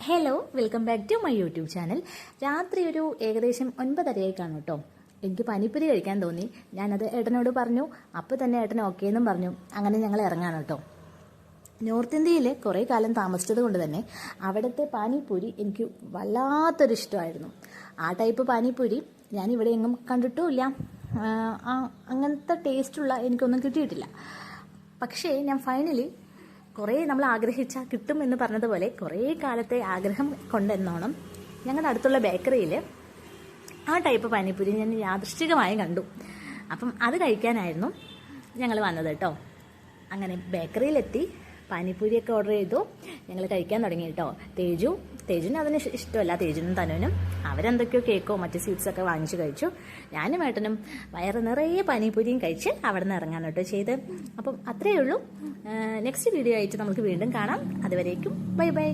Hello welcome back to my YouTube channel രാത്രി ഒരു ഏകദേശം ഒൻപതരയായി കാണും കേട്ടോ. എനിക്ക് പനിപ്പുരി കഴിക്കാൻ തോന്നി. ഞാനത് ഏട്ടനോട് പറഞ്ഞു. അപ്പോൾ തന്നെ ഏട്ടൻ ഓക്കേ എന്നും പറഞ്ഞു. അങ്ങനെ ഞങ്ങൾ ഇറങ്ങാണ് കേട്ടോ. നോർത്ത് ഇന്ത്യയിൽ കുറേ കാലം താമസിച്ചത് കൊണ്ട് തന്നെ അവിടുത്തെ പാനിപ്പൂരി എനിക്ക് വല്ലാത്തൊരു ഇഷ്ടമായിരുന്നു. ആ ടൈപ്പ് പാനിപ്പൂരി ഞാൻ ഇവിടെ എങ്ങും കണ്ടിട്ടുമില്ല. അങ്ങനത്തെ ടേസ്റ്റുള്ള എനിക്കൊന്നും കിട്ടിയിട്ടില്ല. പക്ഷേ ഞാൻ ഫൈനലി കുറേ നമ്മൾ ആഗ്രഹിച്ചാൽ കിട്ടും എന്ന് പറഞ്ഞതുപോലെ കുറേ കാലത്തെ ആഗ്രഹം കൊണ്ടെന്നോണം. ഞങ്ങളുടെ അടുത്തുള്ള ബേക്കറിയിൽ ആ ടൈപ്പ് പാനിപ്പൂരി ഞാൻ യാദൃശ്ചികമായി കണ്ടു. അപ്പം അത് കഴിക്കാനായിരുന്നു ഞങ്ങൾ വന്നത് കേട്ടോ അങ്ങനെ ബേക്കറിയിലെത്തി പാനിപ്പൂരിയൊക്കെ ഓർഡർ ചെയ്തു ഞങ്ങൾ കഴിക്കാൻ തുടങ്ങി കേട്ടോ തേജു തേജുവിന് അതിന് ഇഷ്ടമല്ല. തേജുനും തനുവിനും അവരെന്തൊക്കെയോ കേക്കോ മറ്റു സ്വീറ്റ്സൊക്കെ വാങ്ങിച്ചു കഴിച്ചു. ഞാനും ഏട്ടനും വയറ് നിറയെ പാനിപ്പൂരിയും കഴിച്ച് അവിടെ നിന്ന് ഇറങ്ങാൻ കേട്ടോ ചെയ്ത്. അപ്പം അത്രയേ ഉള്ളൂ. നെക്സ്റ്റ് വീഡിയോ ആയിട്ട് നമുക്ക് വീണ്ടും കാണാം. അതുവരേക്കും ബൈ ബൈ.